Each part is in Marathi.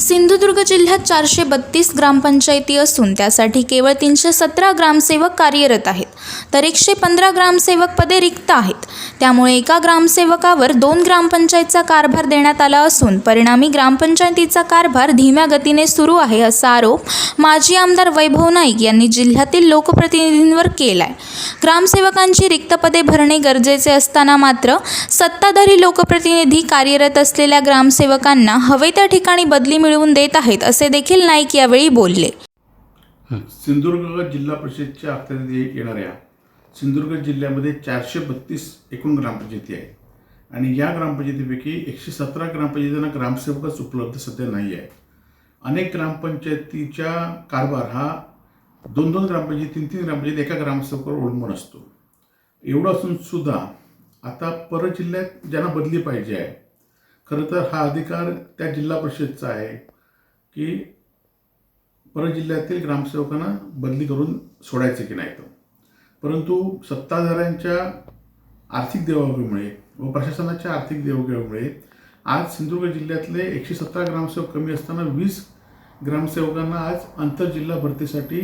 सिंधुदुर्ग जिल्ह्यात चारशे बत्तीस ग्रामपंचायती असून त्यासाठी केवळ तीनशे सतरा ग्रामसेवक कार्यरत आहेत. तर एकशे पंधरा ग्रामसेवक पदे रिक्त आहेत. त्यामुळे एका ग्रामसेवकावर दोन ग्रामपंचायतचा कारभार देण्यात आला असून परिणामी ग्रामपंचायतीचा कारभार धीम्या गतीने सुरू आहे असा आरोप माजी आमदार वैभव नाईक यांनी जिल्ह्यातील लोकप्रतिनिधींवर केलाय. ग्रामसेवकांची रिक्त पदे भरणे गरजेचे असताना मात्र सत्ताधारी लोकप्रतिनिधी कार्यरत असलेल्या ग्रामसेवकांना हवे त्या ठिकाणी बदली मिळवून देत आहेत असे देखील नाईक यावेळी बोलले. सिंधुदुर्ग जिल्हा परिषदच्या अखत्यारीत येणाऱ्या सिंधुदुर्ग जिल्ह्यामध्ये चारशे बत्तीस एकूण ग्रामपंचायती आहेत. आणि या ग्रामपंचायतीपैकी एकशे सतरा ग्रामपंचायतींना ग्रामसेवकच उपलब्ध सध्या नाही आहे अनेक ग्रामपंचायतीचा कारभार हा दोन दोन ग्रामपंचायत तीन तीन ग्रामपंचायत एका ग्रामसेवकावर अवलंबून असतो. एवढं असून सुद्धा आता परत जिल्ह्यात ज्यांना बदली पाहिजे आहे खरं तर हा अधिकार त्या जिल्हा परिषदचा आहे की परजिल्ह्यातील ग्रामसेवकांना बदली करून सोडायचं की नाही तर परंतु सत्ताधाऱ्यांच्या आर्थिक देवाघेमुळे व प्रशासनाच्या आर्थिक देवाघेमुळे आज सिंधुदुर्ग जिल्ह्यातले एकशे सतरा ग्रामसेवक कमी असताना वीस ग्रामसेवकांना आज आंतरजिल्हा भरतीसाठी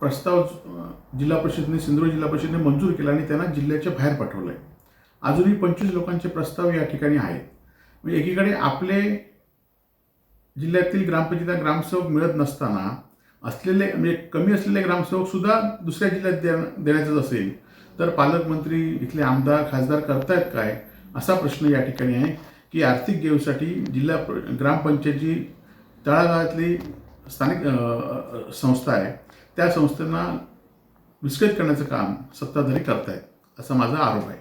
प्रस्ताव जिल्हा परिषदेने सिंधुदुर्ग जिल्हा परिषदेने मंजूर केला आणि त्यांना जिल्ह्याच्या बाहेर पाठवलं आहे अजूनही पंचवीस लोकांचे प्रस्ताव या ठिकाणी आहेत. म्हणजे एकीकडे आपले जिल्ह्यातील ग्रामपंचायतीला ग्रामसेवक मिळत नसताना असलेले म्हणजे कमी असलेले ग्रामसेवकसुद्धा दुसऱ्या जिल्ह्यात द्या देण्याचंच असेल. तर पालकमंत्री इथले आमदार खासदार करतायत काय? असा प्रश्न या ठिकाणी आहे की आर्थिक गेवसाठी जिल्हा प- ग्रामपंचायतची तळागाळातली स्थानिक संस्था आहे. त्या संस्थांना विस्कळीत करण्याचं काम सत्ताधारी करतायत असा माझा आरोप आहे.